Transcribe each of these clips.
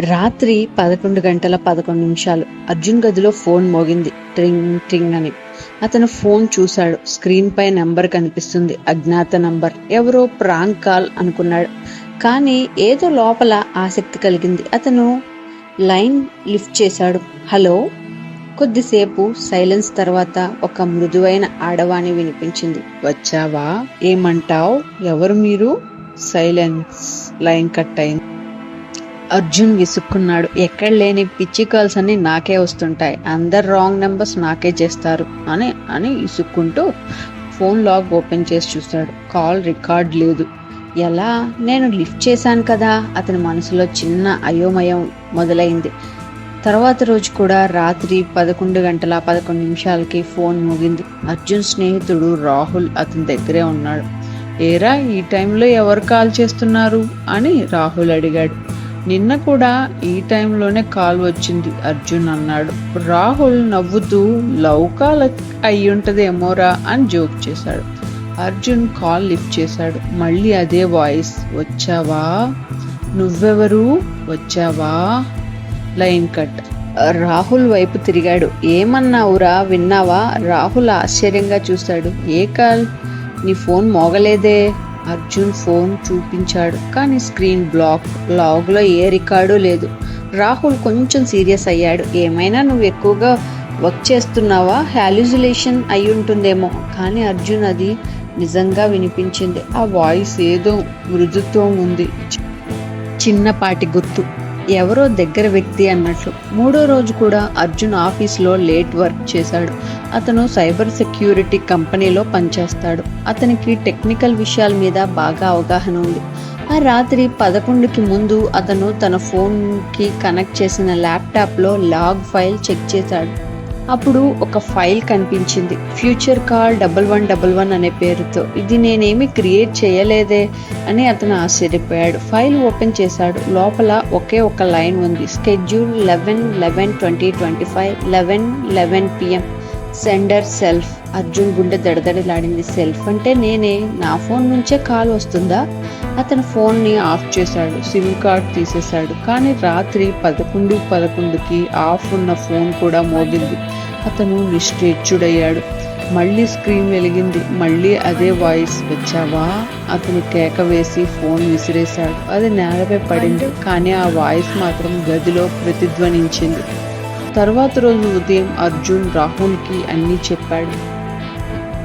రాత్రి పదకొండు గంటల పదకొండు నిమిషాలు. అర్జున్ గదిలో ఫోన్ మోగింది. ట్రింగ్ ట్రింగ్ అని. అతను ఫోన్ చూశాడు. స్క్రీన్ పై నెంబర్ కనిపిస్తుంది. అజ్ఞాత నంబర్. ఎవరో ప్రాంక్ కాల్ అనుకున్నాడు. కానీ ఏదో లోపల ఆసక్తి కలిగింది. అతను లైన్ లిఫ్ట్ చేశాడు. హలో? కొద్దిసేపు సైలెన్స్ తర్వాత ఒక మృదువైన ఆడవాణి వినిపించింది. వచ్చావా? ఏమంటావ్? ఎవరు మీరు? సైలెన్స్. లైన్ కట్ అయింది. అర్జున్ విసుక్కున్నాడు. ఎక్కడ లేని పిచ్చి కాల్స్ అన్ని నాకే వస్తుంటాయి. అందరు రాంగ్ నెంబర్స్ నాకే చేస్తారు అని అని ఇసుక్కుంటూ ఫోన్ లాగ్ ఓపెన్ చేసి చూశాడు కాల్ రికార్డ్ లేదు. ఎలా? నేను లిఫ్ట్ చేశాను కదా. అతని మనసులో చిన్న అయోమయం మొదలైంది. తర్వాత రోజు కూడా రాత్రి పదకొండు గంటల పదకొండు నిమిషాలకి ఫోన్ మోగింది. అర్జున్ స్నేహితుడు రాహుల్ అతని దగ్గరే ఉన్నాడు. ఏరా ఈ టైంలో ఎవరు కాల్ చేస్తున్నారు? అని రాహుల్ అడిగాడు. నిన్న కూడా ఈ టైంలోనే కాల్ వచ్చింది అర్జున్ అన్నాడు. రాహుల్ నవ్వుతూ లవ్ కాల్ అయి ఉంటదేమోరా అని జోక్ చేశాడు. అర్జున్ కాల్ లిఫ్ట్ చేశాడు. మళ్ళీ అదే వాయిస్. వచ్చావా? నువ్వెవరు? వచ్చావా? Line cut. రాహుల్ వైపు తిరిగాడు. ఏమన్నావురా విన్నావా? రాహుల్ ఆశ్చర్యంగా చూశాడు ఏ కాల్? నీ ఫోన్ మోగలేదే. అర్జున్ ఫోన్ చూపించాడు కానీ స్క్రీన్ బ్లాక్ లాగ్లో ఏ రికార్డు లేదు. రాహుల్ కొంచెం సీరియస్ అయ్యాడు. ఏమైనా నువ్వు ఎక్కువగా వర్క్ చేస్తున్నావా? హ్యాల్యుజులేషన్ అయి ఉంటుందేమో. కానీ అర్జున్ అది నిజంగా వినిపించింది. ఆ వాయిస్ ఏదో మృదుత్వం ఉంది. చిన్నపాటి గుర్తు. ఎవరో దగ్గర వ్యక్తి అన్నట్లు మూడో రోజు కూడా అర్జున్ ఆఫీస్లో లేట్ వర్క్ చేశాడు. అతను సైబర్ సెక్యూరిటీ కంపెనీలో పనిచేస్తాడు. అతనికి టెక్నికల్ విషయాల మీద బాగా అవగాహన ఉంది. ఆ రాత్రి పదకొండుకి ముందు అతను తన ఫోన్కి కనెక్ట్ చేసిన ల్యాప్టాప్లో లాగ్ ఫైల్ చెక్ చేశాడు. అప్పుడు ఒక ఫైల్ కనిపించింది. Future call double one double one అనే పేరుతో. ఇది నేనేమి క్రియేట్ చేయలేదే అని అతను ఆశ్చర్యపోయాడు. ఫైల్ ఓపెన్ చేశాడు. లోపల ఒకే ఒక లైన్ ఉంది. Schedule eleven eleven twenty twenty five eleven eleven PM. Sender self. Arjun గుండె దడదడలాడింది. సెల్ఫ్ అంటే నేనే. నా ఫోన్ నుంచే కాల్ వస్తుందా? అతను ఫోన్ని ఆఫ్ చేశాడు సిమ్ కార్డ్ తీసేశాడు. కానీ రాత్రి పదకొండు పదకొండుకి ఆఫ్ ఉన్న ఫోన్ కూడా మోగింది. అతను నిశ్చేచ్చుడయ్యాడు మళ్ళీ స్క్రీన్ వెలిగింది. మళ్ళీ అదే వాయిస్ వచ్చావా? అతను కేక వేసి ఫోన్ విసిరేశాడు. అది నేలపై పడింది. కానీ ఆ వాయిస్ మాత్రం గదిలో ప్రతిధ్వనించింది. తర్వాత రోజు ఉదయం అర్జున్ రాహుల్కి అన్నీ చెప్పాడు.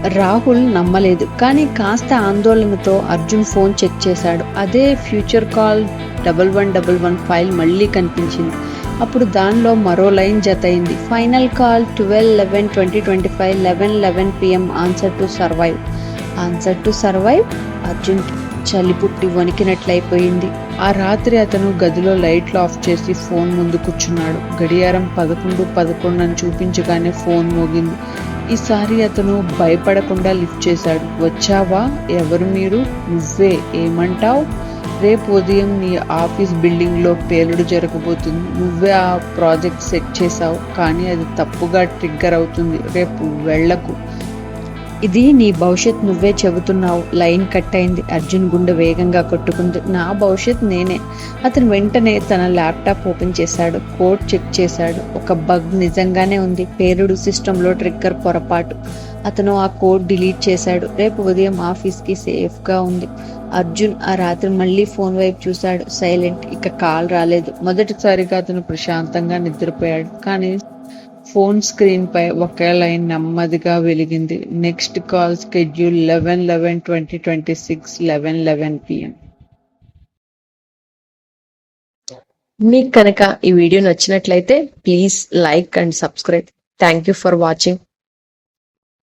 రాహుల్ నమ్మలేదు. కానీ కాస్త ఆందోళనతో అర్జున్ ఫోన్ చెక్ చేశాడు. అదే future call double one double one file మళ్ళీ కనిపించింది. అప్పుడు దానిలో మరో line జతయింది. Final call twelve eleven twenty twenty five eleven eleven PM answer to survive. Answer to survive Arjun చలి పుట్టి వణికినట్లయిపోయింది. ఆ రాత్రి అతను గదిలో లైట్లు ఆఫ్ చేసి ఫోన్ ముందు కూర్చున్నాడు. గడియారం పదకొండు పదకొండు అని చూపించగానే ఫోన్ మోగింది. ఈసారి అతను భయపడకుండా లిఫ్ట్ చేశాడు. వచ్చావా? ఎవరు మీరు? నువ్వే. ఏమంటావు? రేపు ఉదయం నీ ఆఫీస్ బిల్డింగ్లో పేలుడు జరగబోతుంది. నువ్వే ఆ ప్రాజెక్ట్ సెట్ చేసావు కానీ అది తప్పుగా ట్రిగ్గర్ అవుతుంది. రేపు వెళ్ళకు ఇది నీ భవిష్యత్ నువ్వే చెబుతున్నావు. లైన్ కట్ అయింది. అర్జున్ గుండె వేగంగా కొట్టుకుంది. నా భవిష్యత్ నేనే. అతను వెంటనే తన ల్యాప్టాప్ ఓపెన్ చేశాడు. కోడ్ చెక్ చేశాడు. ఒక బగ్ నిజంగానే ఉంది. పేరుడు సిస్టంలో ట్రిగ్గర్ పొరపాటు. అతను ఆ కోడ్ డిలీట్ చేశాడు. రేపు ఉదయం ఆఫీస్కి సేఫ్గా ఉంది. అర్జున్ ఆ రాత్రి మళ్ళీ ఫోన్ వైపు చూశాడు. సైలెంట్. ఇక కాల్ రాలేదు. మొదటిసారిగా అతను ప్రశాంతంగా నిద్రపోయాడు. కానీ ఫోన్ స్క్రీన్ పై ఒకే లైన్ నెమ్మదిగా వెలిగింది. Next call schedule eleven eleven twenty twenty six eleven eleven PM. మీకు కనుక ఈ వీడియో నచ్చినట్లయితే please like and subscribe. Thank you for watching